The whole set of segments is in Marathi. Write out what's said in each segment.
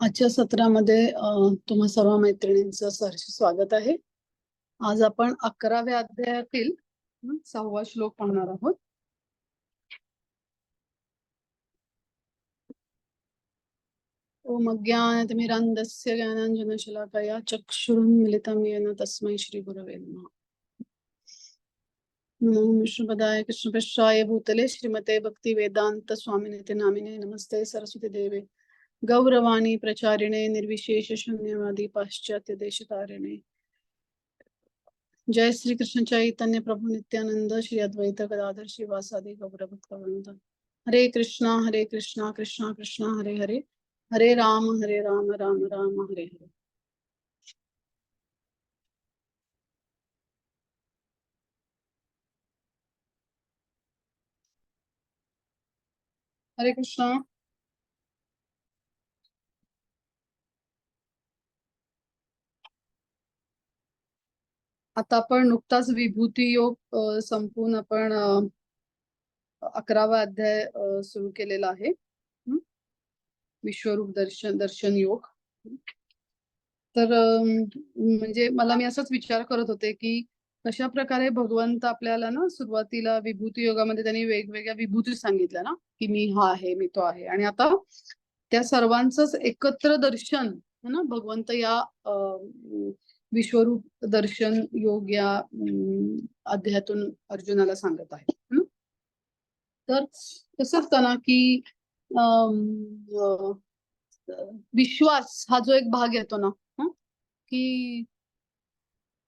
आजच्या सत्रामध्ये तुम्हा सर्व मैत्रिणींचं सहर्ष स्वागत आहे. आज आपण अकराव्या अध्यायातील सहावा श्लोक पाहणार आहोत. ओम या ज्ञानाञ्जनशलाकया चक्षुरुन्मिलितं येन तस्मै श्रीगुरवे नमः। विष्णुपदाय कृष्णपृष्ठाय भूतले श्रीमते भक्तिवेदान्त स्वामिनिते नामिने नमस्ते सरस्वती देवे। गौरवाणी प्रचारिणे निर्विशेष शून्यवादी पाश्चात्य देशतारिणे। जय श्री कृष्ण चैतन्य प्रभु नित्यानंद श्री अद्वैत गदाधर श्रीवासादि गौर भक्तवृंद। हरे कृष्णा हरे कृष्णा कृष्णा कृष्णा हरे हरे। हरे राम हरे राम राम राम हरे हरे। हरे कृष्णा आता आपण नुकताच विभूती योग संपून आपण अकरावा अध्याय सुरू केलेला आहे. विश्वरूप दर्शन दर्शन योग. तर म्हणजे मला मी असाच विचार करत होते की कशा प्रकारे भगवंत आपल्याला ना सुरुवातीला विभूती योगामध्ये त्यांनी वेगवेगळ्या विभूती सांगितल्या ना की मी हा आहे मी तो आहे. आणि आता त्या सर्वांचंच एकत्र दर्शन है ना भगवंत या विश्वरूप दर्शन योग या अध्यायातून अर्जुनाला सांगत आहे तर कसं असतं ना की अं, विश्वास हा जो एक भाग येतो ना की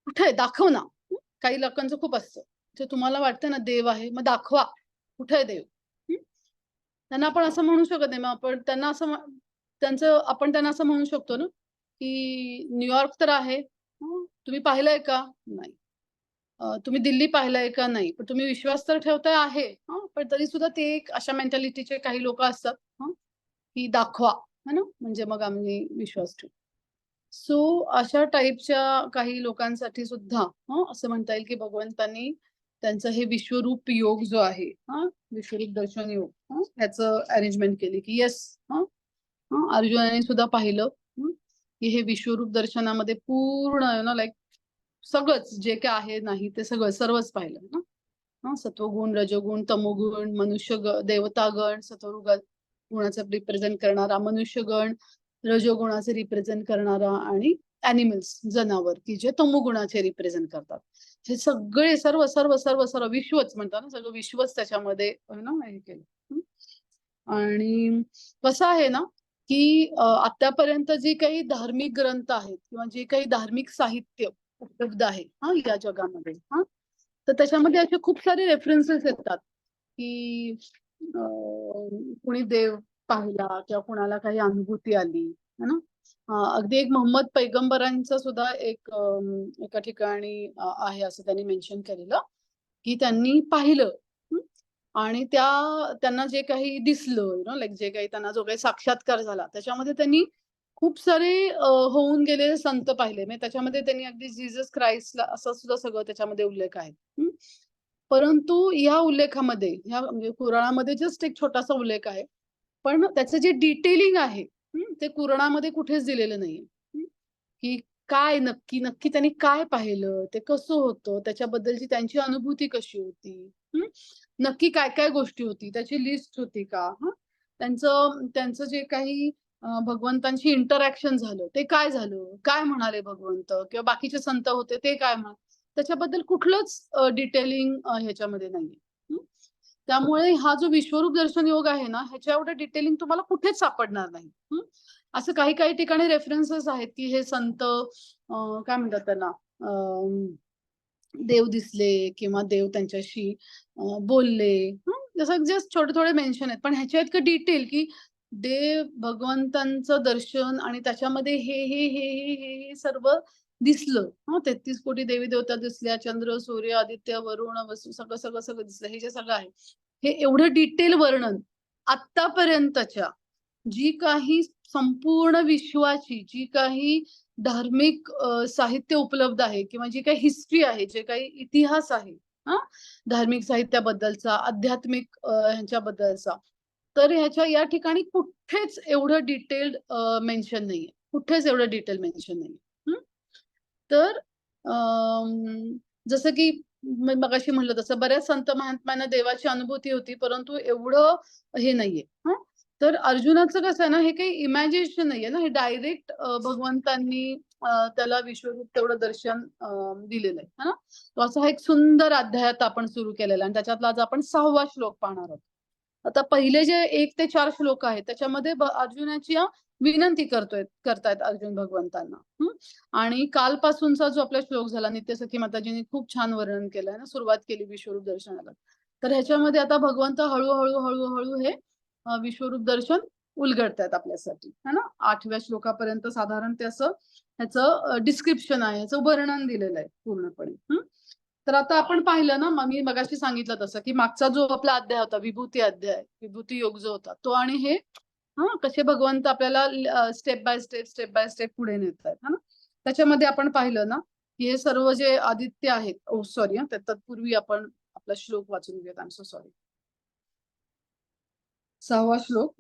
कुठे? आहे? दाखव ना. काही लोकांचं खूप असतं. जे तुम्हाला वाटतं ना देव आहे मग दाखवा. कुठे आहे देव? त्यांना आपण असं म्हणू शकत नाही. मग आपण त्यांना असं त्यांचं आपण त्यांना असं म्हणू शकतो ना की न्यूयॉर्क तर आहे. तुम्ही पाहिलंय का? नाही. तुम्ही दिल्ली पाहिलंय का? नाही. पण तुम्ही विश्वास तर ठेवताय आहे. पण तरी सुद्धा ते एक अशा मेंटॅलिटीचे काही लोक असतात. की दाखवा. है ना? म्हणजे मग आम्ही विश्वास ठेवू सो अशा टाईपच्या काही लोकांसाठी सुद्धा असं म्हणता येईल की भगवंतांनी त्यांचं हे विश्वरूप योग जो आहे हा विश्वरूप दर्शन योग हं, ह्याचं अरेंजमेंट केली की येस अर्जुनाने सुद्धा पाहिलं की हे विश्वरूप दर्शनामध्ये पूर्ण ना लाईक सगळंच जे काय आहे नाही ते सगळं सर्वच पाहिलं ना सत्वगुण रजोगुण तमोगुण मनुष्य देवतागण सत्वगुण गुणाचं रिप्रेझेंट करणारा मनुष्यगण रजोगुणाचे रिप्रेझेंट करणारा आणि अॅनिमल्स जनावर की जे तमोगुणाचे रिप्रेझेंट करतात. हे सगळे सर्व सर्व सर्व सर्व विश्वच म्हणतात ना सगळं विश्वच त्याच्यामध्ये हो ना हे केलं. आणि कसं आहे ना की आतापर्यंत जी काही धार्मिक ग्रंथ आहेत किंवा जे काही धार्मिक साहित्य उपलब्ध आहे हा या जगामध्ये हा तर त्याच्यामध्ये असे खूप सारे रेफरन्सेस येतात की कुणी देव पाहिला किंवा कुणाला काही अनुभूती आली है ना? अगदी एक मोहम्मद पैगंबरांचा सुद्धा एक एका ठिकाणी आहे असं त्यांनी मेन्शन केलेलं की त्यांनी पाहिलं. आणि त्या त्यांना जे काही दिसलं लाईक जे काही त्यांना जो काही साक्षात्कार झाला त्याच्यामध्ये त्यांनी खूप सारे होऊन गेलेले संत पाहिले. म्हणजे त्याच्यामध्ये त्यांनी अगदी जीजस क्राइस्टला असं सुद्धा सगळं त्याच्यामध्ये उल्लेख आहे. परंतु या उल्लेखामध्ये ह्या म्हणजे कुराळामध्ये जस्ट एक छोटासा उल्लेख आहे. पण त्याचं जे डिटेलिंग आहे ते कुरणामध्ये कुठेच दिलेलं नाहीये. की काय नक्की नक्की त्यांनी काय पाहिलं ते कसं होतं त्याच्याबद्दलची त्यांची अनुभूती कशी होती नक्की काय काय गोष्टी होती त्याची लिस्ट होती का त्यांचं त्यांचं जे काही भगवंतांशी इंटरॅक्शन झालं ते काय झालं काय म्हणाले भगवंत किंवा बाकीचे संत होते ते काय म्हणाले त्याच्याबद्दल कुठलंच डिटेलिंग ह्याच्यामध्ये नाहीये. त्यामुळे हा जो विश्वरूप दर्शन योग आहे ना ह्याच्या एवढं डिटेलिंग तुम्हाला कुठेच सापडणार नाही. असं काही काही ठिकाणी रेफरन्सेस आहेत की हे संत काय म्हणतात त्यांना देव दिसले किंवा देव त्यांच्याशी बोलले. जसं जस्ट छोटे थोडे मेन्शन आहेत. पण ह्याच्या इतकं डिटेल की देव भगवंतांचं दर्शन आणि त्याच्यामध्ये हे हे हे हे हे सर्व दिसलं. हा तेहतीस कोटी देवी देवता दिसल्या चंद्र सूर्य आदित्य वरुण वसू सगळं सगळं सगळं दिसलं. हे जे सगळं आहे हे एवढं डिटेल वर्णन आतापर्यंतच्या जी काही संपूर्ण विश्वाची जी काही धार्मिक साहित्य उपलब्ध आहे किंवा जी काही हिस्ट्री आहे जे काही इतिहास आहे हा धार्मिक साहित्याबद्दलचा आध्यात्मिक ह्यांच्याबद्दलचा तर ह्याच्या या ठिकाणी कुठेच एवढं डिटेल्ड मेन्शन नाहीये. कुठेच एवढं डिटेल मेन्शन नाहीये. तर जसं की मगाशी म्हणलं तसं बऱ्याच संत महात्म्यांना देवाची अनुभूती होती परंतु एवढं हे नाहीये. हा? तर अर्जुनाचं कसं आहे ना हे काही इमॅजिनेशन नाहीये ना हे डायरेक्ट भगवंतांनी त्याला विश्वरूप तेवढं दर्शन दिलेलं आहे. है? ना तो असा हा एक सुंदर अध्यायात आपण सुरू केलेला आणि त्याच्यातला आज आपण सहावा श्लोक पाहणार आहोत. आता पहिले जे एक ते चार श्लोक आहेत त्याच्यामध्ये अर्जुनाच्या विनंती करतोय करतायत अर्जुन भगवंतांना. आणि कालपासूनचा जो आपला श्लोक झाला नित्यसखी माताजींनी खूप छान वर्णन केलंय ना सुरुवात केली विश्वरूप दर्शनाला. तर ह्याच्यामध्ये आता भगवंत हळूहळू हळूहळू हे विश्वरूप दर्शन उलगडतायत आपल्यासाठी. है ना? आठव्या श्लोकापर्यंत साधारण ते असं ह्याचं डिस्क्रिप्शन आहे ह्याचं वर्णन दिलेलं आहे पूर्णपणे. तर आता आपण पाहिलं ना मग मी मगाशी सांगितलं तसं की मागचा जो आपला अध्याय होता विभूती अध्याय विभूती योग जो होता तो आणि हे हा कसे भगवंत आपल्याला step by step step by step पुढे नेत आहेत ना? त्याच्यामध्ये आपण पाहिलं ना की हे सर्व जे आदित्य आहेत ओ सॉरी तत्पूर्वी आपण आपला श्लोक वाचून घेऊयात. आय सो सॉरी सहावा श्लोक.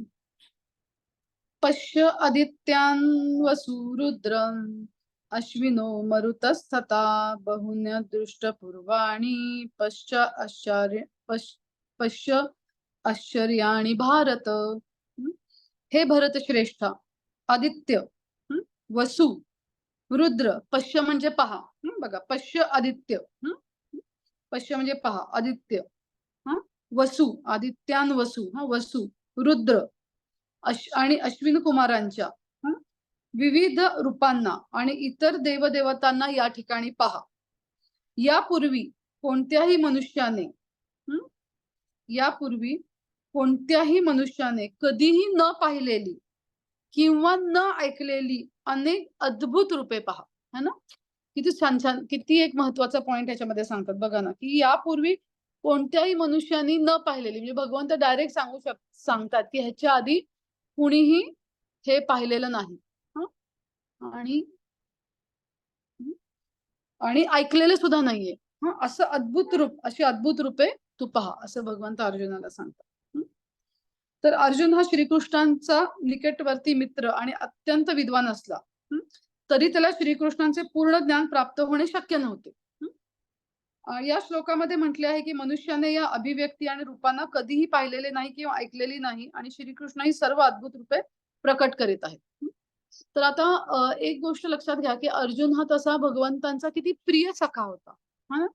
पश्य आदित्यान वसुरुद्रम् अश्विनो मरुतस्थता बहुन्य दृष्टपूर्वाणि पश्च आश्चर्य पश्य आश्चर्याणी भारत। हे भरत श्रेष्ठ. आदित्य. वसु. रुद्र. पश्य म्हणजे पहा. बघा पश्य आदित्य. पश्य म्हणजे पहा. आदित्य. हा? वसु. आदित्यान वसु. हा? वसु. रुद्र. अश आणि अश्विन कुमारांच्या. विविध रूपांना आणि इतर देवदेवतांना या ठिकाणी पहा. यापूर्वी कोणत्याही मनुष्याने यापूर्वी कोणत्याही मनुष्याने कधीही न पाहिलेली किंवा न ऐकलेली अनेक अद्भुत रूपे पहा है ना? किती छान छान किती एक महत्त्वाचा पॉइंट याच्यामध्ये सांगतात. बघा ना की यापूर्वी कोणत्याही मनुष्यानी न पाहिलेली म्हणजे भगवंत डायरेक्ट सांगू शक सांगतात की ह्याच्या आधी कुणीही हे पाहिलेलं नाही. आणि आणि ऐकलेलं सुद्धा नाहीये. असं अद्भुत रूप अशी अद्भुत रूपे तू पहा असं भगवंत अर्जुनाला सांगतात. तर अर्जुन हा श्रीकृष्णांचा निकटवर्ती मित्र आणि अत्यंत विद्वान असला तरी त्याला श्रीकृष्णांचे पूर्ण ज्ञान प्राप्त होणे शक्य नव्हते या श्लोकामध्ये म्हटले आहे की मनुष्याने या अभिव्यक्ती आणि रूपांना कधीही पाहिलेले नाही किंवा ऐकलेली नाही आणि श्रीकृष्ण ही सर्व अद्भुत रूपे प्रकट करीत आहेत तर आता एक गोष्ट लक्षात घ्या की अर्जुन हा तसा भगवंतांचा किती प्रिय सखा होता हा?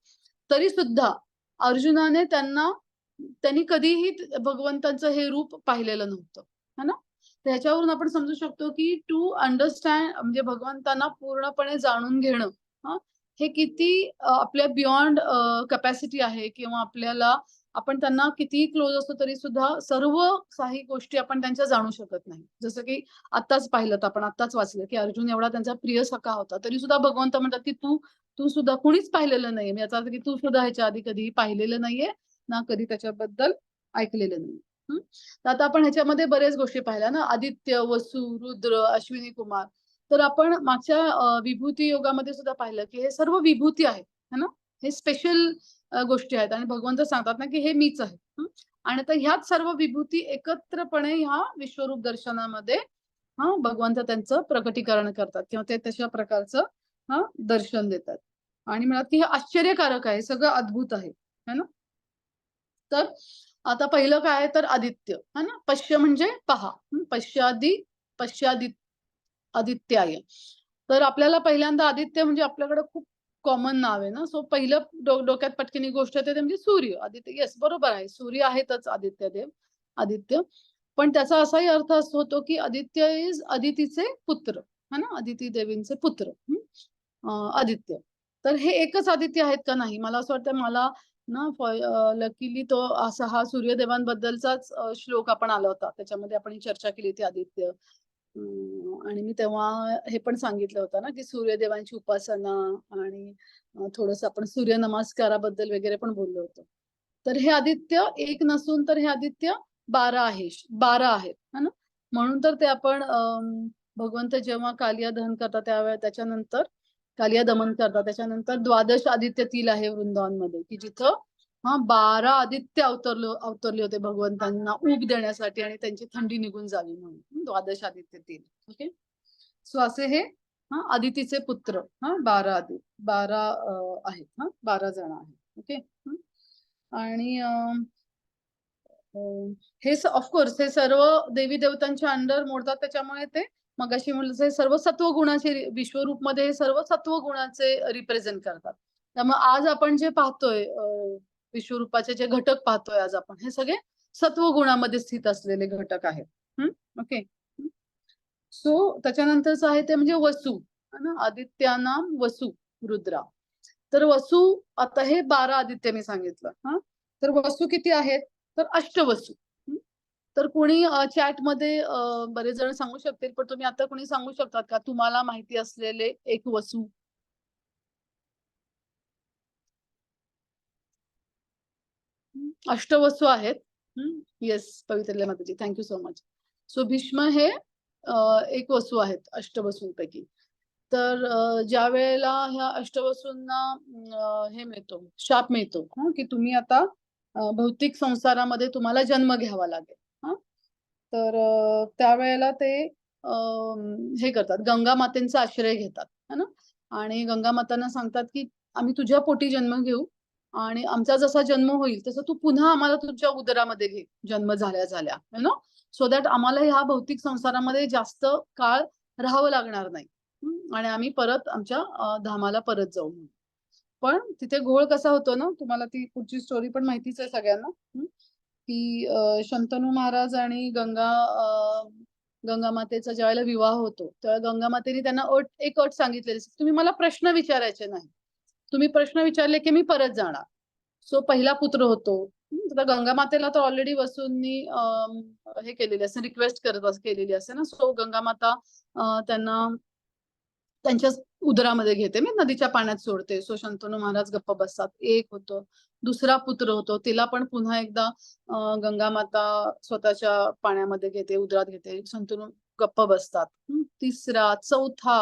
तरी सुद्धा अर्जुनाने त्यांना त्यांनी कधीही भगवंतांचं हे रूप पाहिलेलं नव्हतं. है ना? त्याच्यावरून आपण समजू शकतो की टू अंडरस्टँड म्हणजे भगवंतांना पूर्णपणे जाणून घेणं हे किती आपल्या बियॉन्ड कॅपॅसिटी आहे किंवा आपल्याला आपण त्यांना कितीही क्लोज असतो तरी सुद्धा सर्व काही गोष्टी आपण त्यांच्या जाणू शकत नाही. जसं की आत्ताच पाहिलं आपण आत्ताच वाचलं की अर्जुन एवढा त्यांचा प्रिय सखा होता तरी सुद्धा भगवंत म्हणतात की तू तू सुद्धा कुणीच पाहिलेलं नाहीये. याचा अर्थ की तू सुद्धा ह्याच्या आधी कधीही पाहिलेलं नाहीये. ना कधी त्याच्याबद्दल ऐकलेलं नाही तर आता आपण ह्याच्यामध्ये बरेच गोष्टी पाहिल्या ना आदित्य वसु रुद्र अश्विनी कुमार. तर आपण मागच्या विभूती योगामध्ये सुद्धा पाहिलं की हे सर्व विभूती आहेत है ना? हे स्पेशल गोष्टी आहेत आणि भगवंत सांगतात ना की हे मीच आहे. आणि तर ह्याच सर्व विभूती एकत्रपणे ह्या विश्वरूप दर्शनामध्ये हा भगवंत त्यांचं प्रकटीकरण करतात किंवा ते तशा प्रकारचं हा दर्शन देतात. आणि म्हणतात की हे आश्चर्यकारक आहे सगळं अद्भुत आहे है ना? तर आता पहिलं काय आहे? तर आदित्य. है ना? पश्य म्हणजे पहा. पश्यादि पश्यादी पश्यादि आदित्याय. तर आपल्याला पहिल्यांदा आदित्य म्हणजे आपल्याकडे खूप कॉमन नाव आहे ना? सो पहिलं डो- डोक्यात पटकिनी गोष्ट येते ते म्हणजे सूर्य. आदित्य. येस बरोबर आहे. सूर्य आहेतच आदित्य देव. आदित्य. पण त्याचा असाही अर्थ असं होतो की आदित्य इज अदितीचे पुत्र. है ना? अदिती देवींचे पुत्र. आदित्य. तर हे एकच आदित्य आहेत का नाही? मला असं वाटतं मला ना लकीली तो असा हा सूर्यदेवांबद्दलचाच श्लोक आपण आला होता. त्याच्यामध्ये आपण चर्चा केली होती आदित्य. आणि मी तेव्हा हे पण सांगितलं होतं ना की सूर्यदेवांची उपासना आणि थोडस आपण सूर्य नमस्काराबद्दल वगैरे पण बोललो होतो. तर हे आदित्य एक नसून तर हे आदित्य बारा आहे बारा आहेत है ना? म्हणून तर ते आपण भगवंत जेव्हा कालिया दहन करतात त्यावेळेस त्याच्यानंतर कालिया दमन करतात. त्याच्यानंतर द्वादश आदित्य तील आहे वृंदावनमध्ये की जिथं हा बारा आदित्य अवतरलो अवतरले होते भगवंतांना ऊब देण्यासाठी आणि त्यांची थंडी निघून जावी म्हणून. द्वादश आदित्य तीन. ओके? सो असे हे हा आदितीचे पुत्र हा बारा आदि बारा आहेत हा बारा जण आहेत. ओके? आणि हे ऑफकोर्स हे सर्व देवी देवतांच्या अंडर मोडतात. त्याच्यामुळे ते मगाशी म्हणलं तसं सर्व सत्व गुणाचे विश्वरूपमध्ये सर्व सत्व गुणाचे रिप्रेझेंट करतात. त्यामुळे आज आपण जे पाहतोय विश्वरूपाचे जे घटक पाहतोय आज आपण हे सगळे सत्व गुणामध्ये स्थित असलेले घटक आहेत. ओके. सो त्याच्यानंतरच आहे ते म्हणजे वसू है ना? आदित्यानाम वसू रुद्रा. तर वसू आता हे बारा आदित्य मी सांगितलं हा? तर वसू किती आहेत? तर अष्टवसू. तर कोणी चॅटमध्ये बरेच जण सांगू शकतील पण तुम्ही आता कोणी सांगू शकतात का? तुम्हाला माहिती असलेले एक वसू अष्टवस्तू आहेत. येस पवित्र Mataji thank you so much so Bhishma हे एक वसू आहेत अष्टवसूंपैकी तर ज्या वेळेला ह्या अष्टवसूंना हे मिळतो शाप मिळतो की तुम्ही आता भौतिक संसारामध्ये तुम्हाला जन्म घ्यावा लागेल. तर त्यावेळेला ते हे करतात. गंगा मातेचा आश्रय घेतात है ना? आणि गंगा मातांना सांगतात की आम्ही तुझ्या पोटी जन्म घेऊ आणि आमचा जसा जन्म होईल तसं तू पुन्हा आम्हाला तुझ्या उदरामध्ये घे जन्म झाल्या झाल्या है ना? सो दॅट आम्हाला ह्या भौतिक संसारामध्ये जास्त काळ राहावं लागणार नाही. आणि आम्ही परत आमच्या धामाला परत जाऊ म्हणून. पण तिथे घोळ कसा होतो ना? तुम्हाला ती पुढची स्टोरी पण माहितीच आहे सगळ्यांना. की शंतनू महाराज आणि गंगा गंगामातेचा गंगा मातेचा ज्यावेळेला विवाह होतो तेव्हा गंगा मातेने त्यांना अट एक अट सांगितलेली तुम्ही मला प्रश्न विचारायचे नाही. तुम्ही प्रश्न विचारले की मी परत जाणार. सो पहिला पुत्र होतो. गंगामातेला गंगा मातेला तर ऑलरेडी वसूंनी हे केलेली असते रिक्वेस्ट करत अस- केलेली असते ना. सो गंगा माता त्यांना त्यांच्या उदरामध्ये घेते. मी नदीच्या पाण्यात सोडते. सो शंतनू महाराज गप्प बसतात. एक होतं. दुसरा पुत्र होतो. तिला पण पुन्हा एकदा गंगा माता स्वतःच्या पाण्यामध्ये घेते उदरात घेते. शंतनू गप्प बसतात. तिसरा चौथा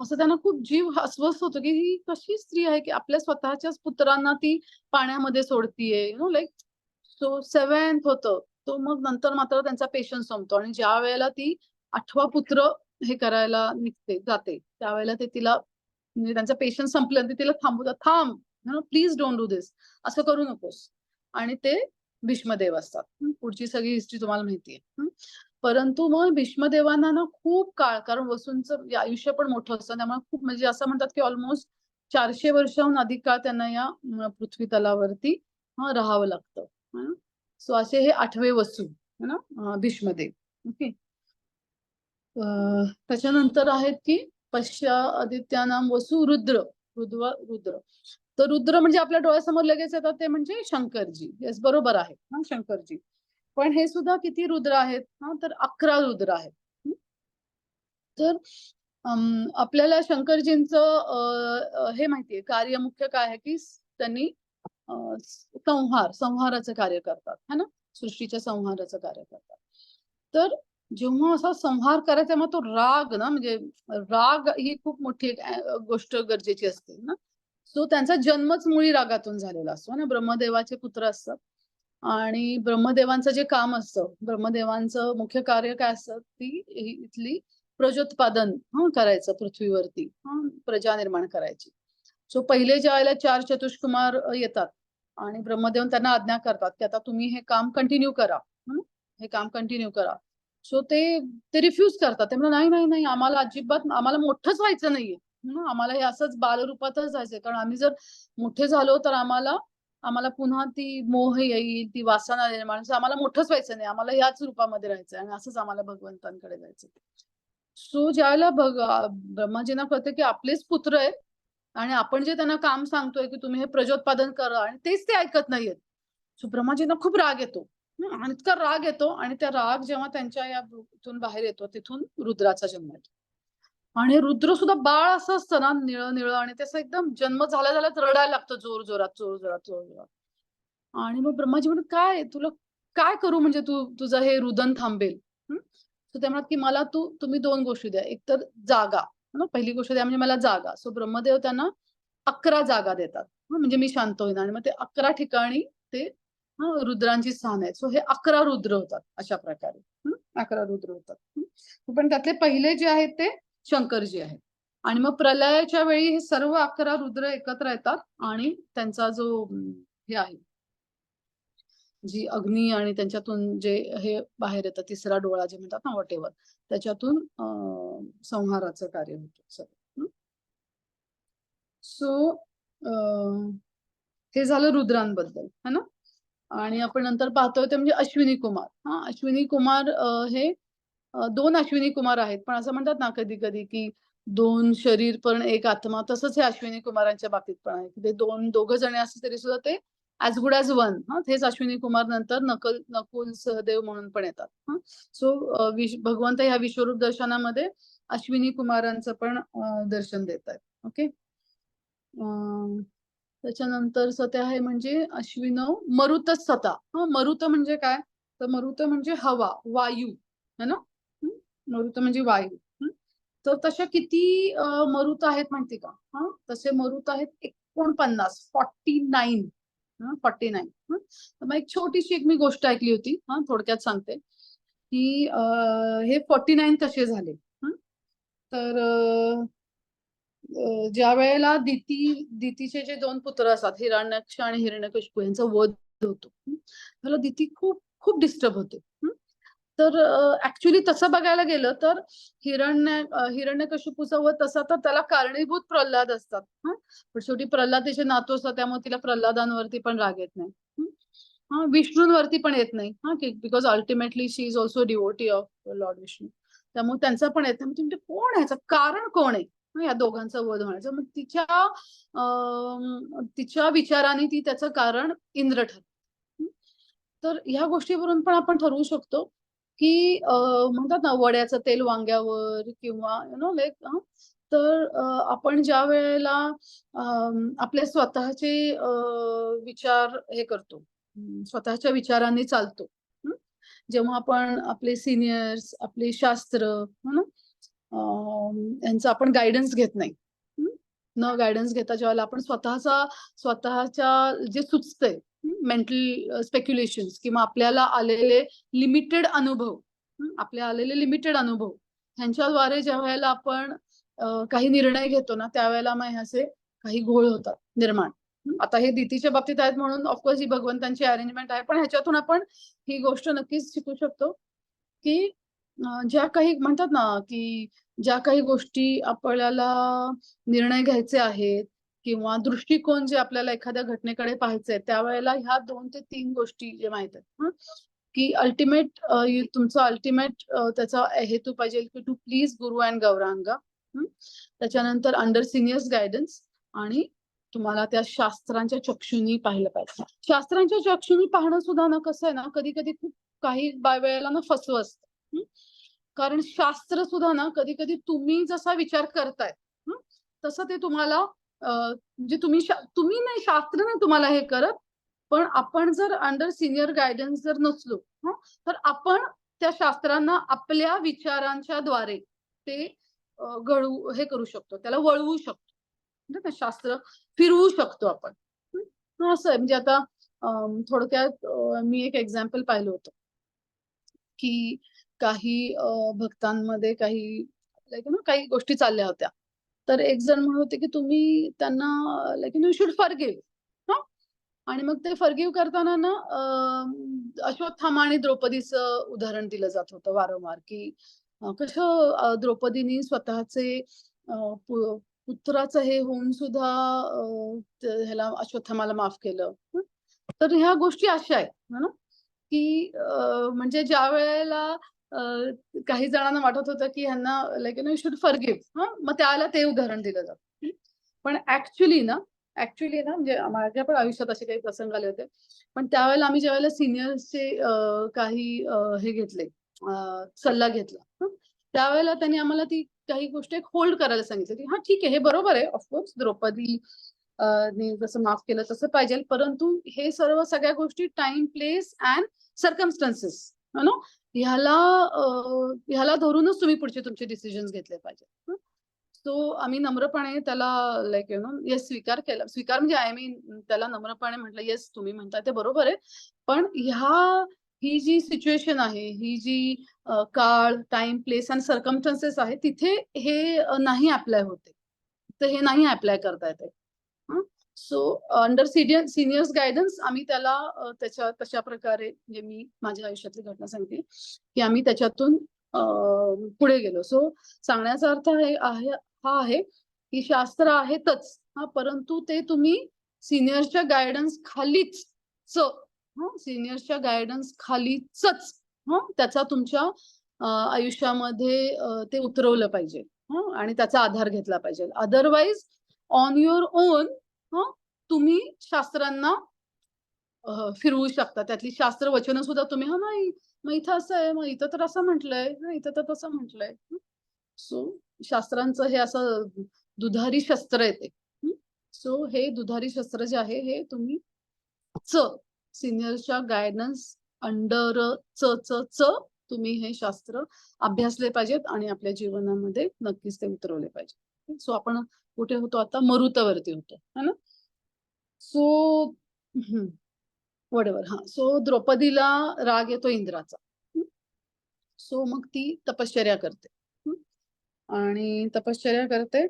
असं त्यांना खूप जीव अस्वस्थ होतो की ही कशी स्त्री आहे की आपल्या स्वतःच्याच पुत्रांना ती पाण्यामध्ये सोडतीये. You know like so seventh होतं. तो मग नंतर मात्र त्यांचा पेशन्स संपतो. आणि ज्या वेळेला ती आठवा पुत्र हे करायला निघते जाते. त्यावेळेला ते तिला म्हणजे त्यांचा पेशन्स संपल्यानंतर तिला थांबवतात थांब प्लीज डोंट डू दिस असं करू नकोस. आणि ते भीष्मदेव असतात. पुढची सगळी हिस्ट्री तुम्हाला माहितीये परंतु मग भीष्मदेवांना ना खूप काळ कारण वसूंचं आयुष्य पण मोठं असतं त्यामुळे खूप म्हणजे असं म्हणतात की ऑलमोस्ट चारशे वर्षाहून अधिक काळ त्यांना या पृथ्वी तलावरती राहावं लागतं. सो असे हे आठवे वसू है ना भीष्मदेव. ओके? त्याच्यानंतर आहेत की पश्या आदित्यानाम वसू रुद्र रुद्र रुद्र. तर रुद्र म्हणजे आपल्या डोळ्यासमोर लगेच येतात ते म्हणजे शंकरजी. येस बरोबर आहे. हा शंकरजी. पण हे सुद्धा किती रुद्र आहेत? हा तर अकरा रुद्र आहेत. तर आपल्याला शंकरजींचं अं, हे माहितीये कार्य मुख्य काय आहे की त्यांनी संहार संहाराचं कार्य करतात. है ना? सृष्टीच्या संहाराचं कार्य करतात. तर जेव्हा असा संहार करायचा मग तो राग ना म्हणजे राग ही खूप मोठी गोष्ट गरजेची असते ना. सो त्यांचा जन्मच मुळी रागातून झालेला असतो ना. ब्रह्मदेवाचे पुत्र असतात आणि ब्रह्मदेवांचं जे काम असतं ब्रह्मदेवांचं मुख्य कार्य काय असतं ती इथली प्रजोत्पादन हा करायचं पृथ्वीवरती प्रजा निर्माण करायची. सो पहिले ज्या वेळेला चार चतुष्कुमार येतात आणि ब्रह्मदेव त्यांना आज्ञा करतात की आता तुम्ही हे काम कंटिन्यू करा हे. काम कंटिन्यू करा. सो ते ते रिफ्यूज करतात. ते म्हणतात नाही नाही नाही आम्हाला अजिबात आम्हाला मोठंच व्हायचं नाहीये. आम्हाला हे असंच बालरूपातच जायचंय. कारण आम्ही जर मोठे झालो तर आम्हाला आम्हाला पुन्हा ती मोह येईल ती वासना निर्माण आम्हाला मोठंच व्हायचं नाही. आम्हाला याच रूपामध्ये राहायचंय आणि असंच आम्हाला भगवंतांकडे जायचं सो ज्यावेळेला भग ब्रह्माजींना कळतं की आपलेच पुत्र आहेत आणि आपण जे त्यांना काम सांगतोय की तुम्ही हे प्रजोत्पादन करा आणि तेच ते ऐकत नाहीयेत. सो ब्रह्माजींना खूप राग येतो. आणि इतका राग येतो आणि त्या राग जेव्हा त्यांच्या या बाहेर येतो तिथून रुद्राचा जन्म येतो. आणि रुद्र सुद्धा बाळ असं असतं ना निळं निळ आणि त्याचा एकदम जन्म झाल्या झाल्याच रडायला लागतं जोर जोरात जोर जोरात जोर जोरात. आणि मग ब्रह्माजी म्हणत काय तुला काय करू म्हणजे तू तुझं हे रुदन थांबेल? हं? तर ते म्हणत की मला तू तुम्ही दोन गोष्टी द्या. एक तर जागा ना पहिली गोष्ट द्या म्हणजे मला जागा. सो ब्रह्मदेव त्यांना अकरा जागा देतात. म्हणजे मी शांत होईन आणि मग ते अकरा ठिकाणी ते रुद्रांची स्थान आहेत. सो हे अकरा रुद्र होतात अशा प्रकारे. अकरा रुद्र होतात. पण त्यातले पहिले जे आहेत ते शंकरजी आहेत. आणि मग प्रलयाच्या वेळी हे सर्व अकरा रुद्र एकत्र येतात आणि त्यांचा जो हे आहे जी अग्नी आणि त्यांच्यातून जे हे बाहेर येतं तिसरा डोळा जे म्हणतात ना वॉटेवर त्याच्यातून संहाराचं कार्य होतं सो हे झालं रुद्रांबद्दल है ना? आणि आपण नंतर पाहतोय ते म्हणजे अश्विनी कुमार. हा अश्विनी कुमार हे दोन अश्विनी कुमार आहेत. पण असं म्हणतात ना कधी कधी की दोन शरीर पण एक आत्मा तसंच हे अश्विनी कुमारांच्या बाबतीत पण आहे. ते दोन दोघं जण असले तरी सुद्धा ते ॲज गुड ऍज वन हा हेच अश्विनी कुमार नंतर नकल नकुल सहदेव म्हणून पण येतात. हा सो भगवंत ह्या विश्वरूप दर्शनामध्ये अश्विनी कुमारांचं पण दर्शन देत आहेत ओके त्याच्यानंतर सत्य आहे म्हणजे अश्विन मरुत सता हा मरुत म्हणजे काय? तर मरुत म्हणजे हवा वायू है ना? मरुत म्हणजे वायू. तर तशा किती मरुत आहेत माहिती का? हा तसे मरुत आहेत एकोणपन्नास फॉर्टी नाईन फॉर्टी नाईन तर मग एक छोटीशी एक मी गोष्ट ऐकली होती. हा थोडक्यात सांगते. की हे फॉर्टी नाईन कसे झाले? तर ज्या वेळेला दिती दितीचे जे दोन पुत्र असतात हिरण्याक्ष आणि हिरण्यकशिपू यांचा वध होतो त्याला दिती खूप खूप डिस्टर्ब होते तर ऍक्च्युली तसं बघायला गेलं तर हिरण्य हिरण्यकशुपूचा हिरण्यकशिपूचा वध तसा तर त्याला कारणीभूत प्रल्हाद असतात पण शेवटी प्रल्हाद तिचे नातू असतात त्यामुळे तिला प्रल्हादांवरती पण राग येत नाही हा. विष्णूंवरती पण येत नाही हा की because ultimately she is also devotee of lord Vishnu त्यामुळे त्यांचा पण येत नाही. म्हणजे कोण आहे याचं? कारण कोण आहे? या दोघांचा वध होण्याचं मग तिच्या तिच्या विचाराने ती त्याचं कारण इंद्र ठरते तर ह्या गोष्टीवरून पण आपण ठरवू शकतो की म्हणतात ना वड्याचं तेल वांग्यावर किंवा यु नो लाईक तर आपण ज्या वेळेला आपले स्वतःचे विचार हे करतो स्वतःच्या विचारांनी चालतो जेव्हा आपण आपले सिनियर्स आपले शास्त्र हो ना? यांचा आपण गायडन्स घेत नाही. न गायडन्स घेता ज्यावेळेला आपण स्वतःचा स्वतःच्या जे सुचतंय मेंटल स्पेक्युलेशन किंवा आपल्याला आलेले लिमिटेड अनुभव आपल्या आपले आलेले लिमिटेड अनुभव ह्यांच्याद्वारे ज्या वेळेला आपण काही निर्णय घेतो ना त्यावेळेला मग ह्याचे काही घोळ होतात निर्माण. आता हे दितीच्या बाबतीत आहेत म्हणून ऑफकोर्स ही भगवंतांची अरेंजमेंट आहे पण ह्याच्यातून आपण ही गोष्ट नक्कीच शिकू शकतो की ज्या काही म्हणतात ना की ज्या काही गोष्टी आपल्याला निर्णय घ्यायचे आहेत किंवा दृष्टिकोन जे आपल्याला एखाद्या घटनेकडे पाहायचे आहे त्यावेळेला ह्या दोन ते तीन गोष्टी जे माहीत आहेत की अल्टिमेट तुमचा अल्टिमेट त्याचा हेतू पाहिजे की to please guru and Gauranga त्याच्यानंतर अंडर सिनियर्स गायडन्स आणि तुम्हाला त्या शास्त्रांच्या चक्षुनी पाहिलं पाहिजे. शास्त्रांच्या चक्षुनी पाहणं सुद्धा ना कसं आहे ना कधी कधी खूप काही बाय वेळेला ना फसव असतं. कारण शास्त्र सुद्धा ना कधी कधी तुम्ही जसा विचार करताय तसं ते तुम्हाला म्हणजे तुम्ही तुम्ही नाही शास्त्र नाही तुम्हाला हे करत पण आपण जर अंडर सिनियर गायडन्स जर नसलो तर आपण त्या शास्त्रांना आपल्या विचारांच्या द्वारे ते घडवू हे करू शकतो त्याला वळवू शकतो. म्हणजे शास्त्र फिरवू शकतो आपण असं आहे म्हणजे आता थोडक्यात मी एक एक्झाम्पल पाहिलं होतं की काही भक्तांमध्ये काही लाईक ना काही गोष्टी चालल्या होत्या. तर एक जण म्हणत होते की तुम्ही त्यांना लाईक यू शुड फॉरगिव्ह हा? आणि मग ते फॉरगिव्ह करताना ना अश्वत्थामा आणि द्रौपदीचं उदाहरण दिलं जात होतं वारंवार की कसं द्रौपदीनी स्वतःचे पुत्राचं हे होऊन सुद्धा ह्याला अश्वत्थामाला माफ केलं तर ह्या गोष्टी अशा आहेत ना? की म्हणजे ज्या वेळेला काही जणांना वाटत होतं की ह्यांना लाईक यू शुड फॉरगिव्ह हा मग त्याला ते उदाहरण दिलं जातं. पण ऍक्च्युली ना ऍक्च्युली ना म्हणजे माझ्या पण आयुष्यात असे काही प्रसंग आले होते. पण त्यावेळेला आम्ही ज्यावेळेला सिनियर्सचे काही हे घेतले सल्ला घेतला. त्यावेळेला त्यांनी आम्हाला ती काही गोष्टी होल्ड करायला सांगितलं. की हा ठीक आहे हे बरोबर आहे. ऑफकोर्स द्रौपदी ने जसं माफ केलं तसं पाहिजे परंतु हे सर्व सगळ्या गोष्टी time place and circumstances no ह्याला ह्याला धरूनच तुम्ही पुढचे तुमचे डिसिजन घेतले पाहिजे सो आम्ही नम्रपणे त्याला लाईक यु नो येस स्वीकार केला. स्वीकार म्हणजे आय मीन त्याला नम्रपणे म्हटलं येस तुम्ही म्हणता ते बरोबर आहे. पण ह्या ही जी सिच्युएशन आहे ही जी काळ टाइम प्लेस अँड सर्कमस्टन्सेस आहे तिथे हे नाही अप्लाय होते. तर हे नाही अप्लाय करता येते. So under senior seniors guidance आम्ही त्याला त्याच्या तशा प्रकारे म्हणजे मी माझ्या आयुष्यातली घटना सांगते की आम्ही त्याच्यातून पुढे गेलो. सो सांगण्याचा अर्थ आहे हा आहे की शास्त्र आहेतच हा परंतु ते तुम्ही सिनियर्सच्या गायडन्स खालीच सिनियरच्या सिनियर्सच्या गायडन्स खालीच त्याचा तुमच्या आयुष्यामध्ये ते उतरवलं पाहिजे आणि त्याचा आधार घेतला पाहिजे. अदरवाईज ऑन युअर ओन हं? तुम्ही शास्त्रांना फिरवू शकता. त्यातली शास्त्र वचनं सुद्धा तुम्ही हा नाही मग इथं असं आहे मग इथं तर असं म्हटलंय इथं तर तसं म्हटलंय. सो शास्त्रांचं हे असं दुधारी शस्त्र येते सो हे दुधारी शस्त्र जे आहे हे तुम्ही च सिनियरच्या गायडन्स अंडर च च च तुम्ही हे शास्त्र अभ्यासले पाहिजेत आणि आपल्या जीवनामध्ये नक्कीच ते उतरवले पाहिजेत. सो आपण कुठे होतो आता? मरुतावरती होतो है ना? सो वडेवर हा. सो द्रौपदीला राग येतो इंद्राचा. सो मग ती तपश्चर्या करते. आणि तपश्चर्या करते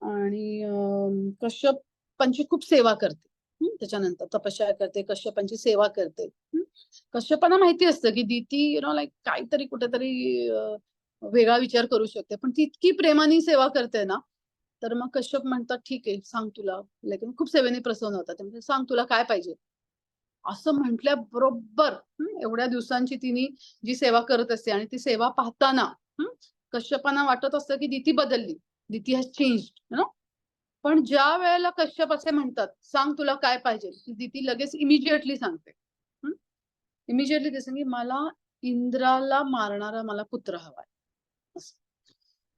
आणि कश्यपांची खूप सेवा करते. त्याच्यानंतर तपश्चर्या करते कश्यपांची सेवा करते. कश्यपांना माहिती असतं की दिती यु नो लाईक काहीतरी कुठेतरी वेगळा विचार करू शकते. पण ती इतकी प्रेमाने सेवा करते ना तर मग कश्यप म्हणतात ठीक आहे सांग तुला. लाईक खूप सेवेने प्रसन्न होतात. ते सांग तुला काय पाहिजे? असं म्हटल्या बरोबर एवढ्या दिवसांची तिने जी सेवा करत असते आणि ती सेवा पाहताना कश्यपांना वाटत असतं की दिती बदलली दिती हॅज चेंज नो पण ज्या वेळेला कश्यप असे म्हणतात सांग तुला काय पाहिजे? दिती लगेच इमिजिएटली सांगते. इमिजिएटली ते सांगे मला इंद्राला मारणारा मला पुत्र हवाय.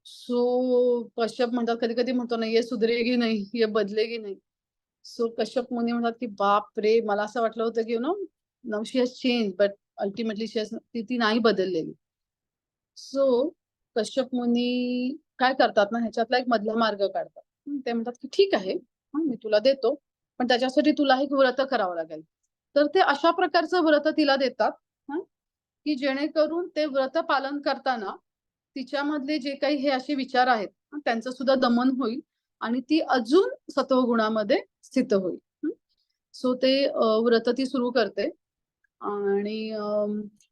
सो कश्यप म्हणतात कधी कधी म्हणतो नाही ये सुधरेगी नाही ये बदलेगी नाही. सो कश्यप मुनी म्हणतात की बाप रे मला असं वाटलं होतं की you know now she has change but ultimately she ती ती नाही बदललेली. सो कश्यप मुनी काय करतात ना ह्याच्यातला एक मधला मार्ग काढतात. ते म्हणतात की ठीक आहे मी तुला देतो पण त्याच्यासाठी तुला एक व्रत करावं लागेल. तर ते अशा प्रकारचं व्रत तिला देतात की जेणेकरून ते व्रत पालन करताना तिच्यामधले जे काही हे असे विचार आहेत त्यांचं सुद्धा दमन होईल आणि ती अजून सत्वगुणामध्ये स्थित होईल. सो ते व्रत ती सुरू करते. आणि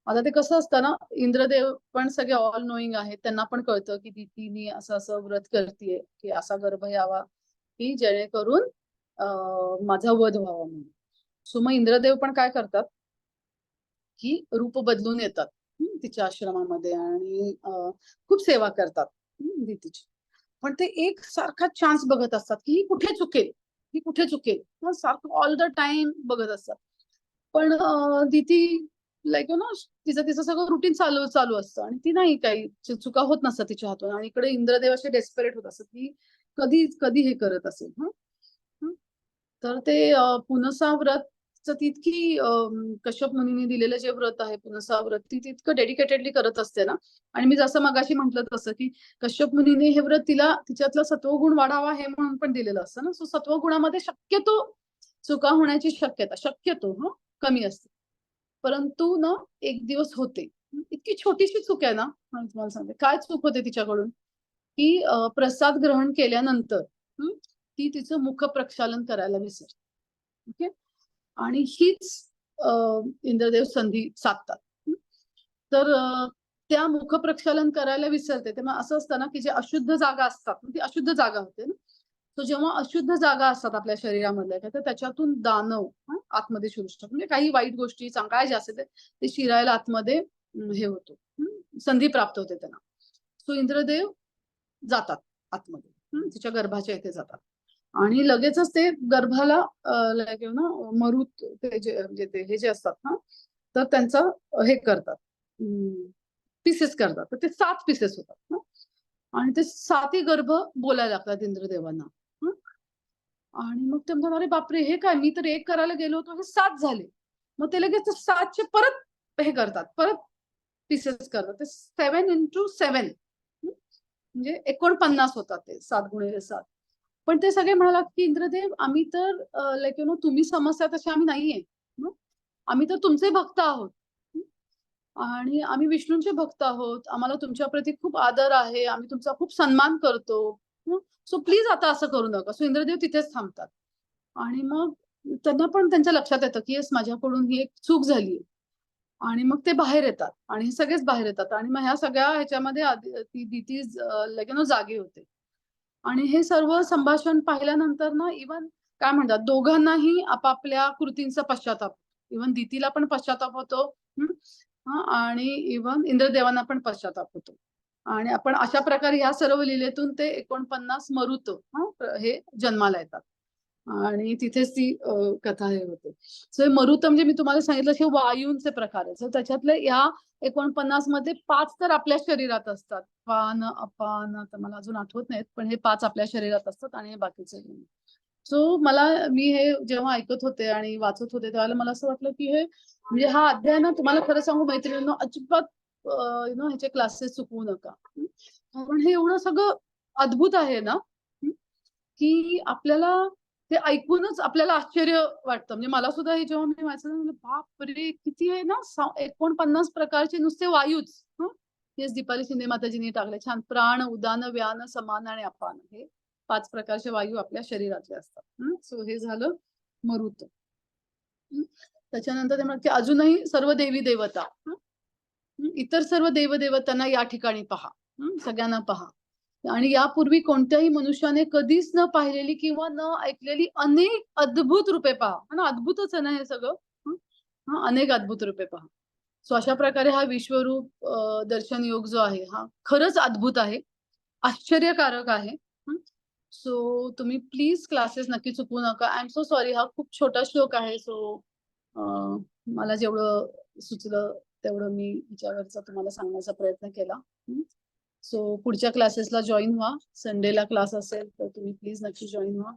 आता ते कसं असतं ना इंद्रदेव पण सगळे ऑल नोईंग आहेत. त्यांना पण कळतं की ती तिने असं असं व्रत करतीये की असा गर्भ यावा की जेणेकरून माझा वध व्हावा म्हणून. सो मग इंद्रदेव पण काय करतात? की रूप बदलून येतात. तिच्या आश्रमामध्ये आणि खूप सेवा करतात हं, पण ते एक सारखा चान्स बघत असतात की ही कुठे चुकेल ही कुठे चुकेल. सारखं ऑल द टाइम बघत असतात. पण दीती दिती लाईक यु नो तिचं तिचं सगळं रुटीन चालू चालू असतं आणि ती नाही काही चुका होत नसतात तिच्या हातून आणि इकडे इंद्रदेव असे डेस्परेट होत असतात की कधी कधी हे करत असेल हा? तर ते पुनसा व्रत तितकी कश्यप मुनीने दिलेलं जे व्रत आहे पुनसा व्रत ती तितकं डेडिकेटेडली करत असते ना. आणि मी जसं मगाशी म्हटलं तसं की कश्यप मुनीने हे व्रत तिला तिच्यातला सत्वगुण वाढावा हे म्हणून पण दिलेलं असतं ना. सो सत्वगुणामध्ये शक्यतो चुका होण्याची शक्यता शक्यतो हा कमी असते. परंतु ना एक दिवस होते. इतकी छोटीशी चूक आहे ना तुम्हाला सांगते. काय चूक होते तिच्याकडून? की प्रसाद ग्रहण केल्यानंतर ती तिचं मुख प्रक्षालन करायला विसरते. ओके? आणि हीच अं, इंद्रदेव संधी साधतात. तर त्या मुख प्रक्षालन करायला विसरते. तेव्हा असं असतं ना की जे अशुद्ध जागा असतात ती अशुद्ध जागा होते ना. तो जेव्हा अशुद्ध जागा असतात आपल्या शरीरामधल्या काय तर त्याच्यातून दानव आतमध्ये शिरू शकतात. म्हणजे काही वाईट गोष्टी चांग- काय जे ते शिरायला आतमध्ये हे होतो. संधी प्राप्त होते त्यांना. सो इंद्रदेव जातात आतमध्ये. तिच्या गर्भाच्या इथे जातात. आणि लगेचच ते गर्भाला ना मरुत ते जे म्हणजे ते हे जे असतात ना तर त्यांचं हे करतात. पीसेस करतात. तर ते सात पीसेस होतात ना. आणि ते सातही गर्भ बोलायला लागतात इंद्रदेवांना. आणि मग ते म्हणतात अरे बापरे हे काय? मी तर एक करायला गेलो होतो हे सात झाले. मग ते लगेच सातचे परत हे करतात. परत पीसेस करतात. ते सेवन इंटू सेवन म्हणजे एकोणपन्नास होतात ते सात गुणिले सात. पण ते सगळे म्हणालात की इंद्रदेव आम्ही तर लाईक यु नो तुम्ही समस्या तसे आम्ही नाहीये. आम्ही तर तुमचे भक्त आहोत. आणि आम्ही विष्णूंचे भक्त आहोत. आम्हाला तुमच्या प्रती खूप आदर आहे. आम्ही तुमचा खूप सन्मान करतो. सो प्लीज आता असं करू नका. सो इंद्रदेव तिथेच थांबतात. आणि मग त्यांना पण त्यांच्या लक्षात येतं की येस माझ्याकडून ही एक चूक झाली आणि मग ते बाहेर येतात. आणि हे सगळेच बाहेर येतात. आणि मग ह्या सगळ्या ह्याच्यामध्ये आधी- ती दिती नो जागे होते. आणि हे सर्व संभाषण पाहिल्यानंतर ना इवन काय म्हणतात दोघांनाही आपापल्या कृतींचा पश्चाताप. इवन दितीला पण पश्चाताप होतो आणि इवन इंद्रदेवांना पण पश्चाताप होतो. आणि आपण अशा प्रकारे ह्या सर्व लिलेतून ते एकोणपन्नास मरुत हे जन्माला येतात. आणि तिथेच ती कथा हे होते. सो हे मरुत म्हणजे मी तुम्हाला सांगितलं हे वायूंचे प्रकार आहेत. सो त्याच्यातले या एकोणपन्नासमध्ये पाच तर आपल्या शरीरात असतात. पान अपान तर मला अजून आठवत नाहीत पण हे पाच आपल्या शरीरात असतात आणि हे बाकीचे सो मला मी हे जेव्हा ऐकत होते आणि वाचत होते त्यावेळेला मला असं वाटलं की हे म्हणजे हा अध्याय ना तुम्हाला खरं सांगू मैत्रिणींना अजिबात यु नो ह्याचे क्लासेस चुकवू नका. हं? कारण हे एवढं सगळं अद्भुत आहे ना की आपल्याला ते ऐकूनच आपल्याला आश्चर्य वाटतं. म्हणजे मला सुद्धा हे जेव्हा मी वाचलं बाप रे किती आहे ना? एकोणपन्नास प्रकारचे नुसते वायूच. हेच दीपाली शिंदे माताजींनी टाकले. छान प्राण उदान व्यान समान आणि अपान. हे पाच प्रकारचे वायू आपल्या शरीरातले असतात. सो हे झालं मरुत. त्याच्यानंतर ते म्हणतात की अजूनही सर्व देवी देवता. इतर सर्व देवदेवतांना या ठिकाणी पहा. सगळ्यांना पहा. आणि यापूर्वी कोणत्याही मनुष्याने कधीच न पाहिलेली किंवा न ऐकलेली अनेक अद्भुत रूपे पहा. ना अद्भुतच आहे ना हे सगळं? हा? अनेक अद्भुत रूपे पहा. सो अशा प्रकारे हा विश्वरूप दर्शन योग जो आहे हा खरंच अद्भुत आहे. आश्चर्यकारक आहे. सो तुम्ही प्लीज क्लासेस नक्की चुकवू नका. आय एम सो सॉरी हा खूप छोटा श्लोक आहे. सो मला जेवढं सुचलं तेवढं मी ह्याच्यावरचा तुम्हाला सांगण्याचा प्रयत्न केला. सो पुढच्या क्लासेसला जॉईन व्हा. संडेला क्लास असेल तर तुम्ही प्लीज नक्की जॉईन व्हा.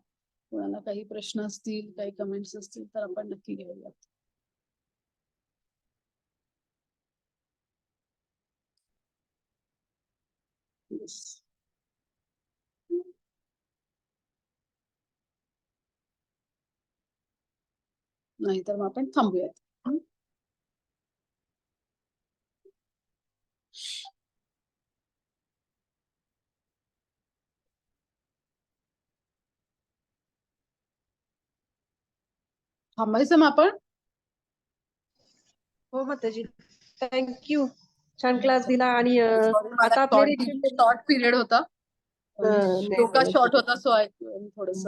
कोणाला काही प्रश्न असतील काही कमेंट्स असतील तर आपण नक्की घेऊयात Yes. नाहीतर मग आपण थांबूयात हं? थांबायचं मग आपण? हो माताजी. थँक्यू छान क्लास दिला आणि आता शॉर्ट पिरियड होता. शॉर्ट होता सो थोडस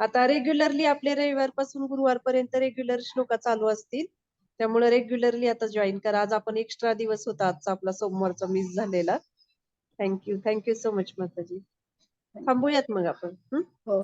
आता रेग्युलरली आपले रविवारपासून गुरुवार पर्यंत रेग्युलर श्लोका चालू असतील. त्यामुळे रेग्युलरली आता जॉईन करा. आज आपण एक्स्ट्रा दिवस होता आजचा आपला सोमवारचा मिस झालेला. Thank you thank you so much Mataji. थांबूयात मग आपण. हं? हो.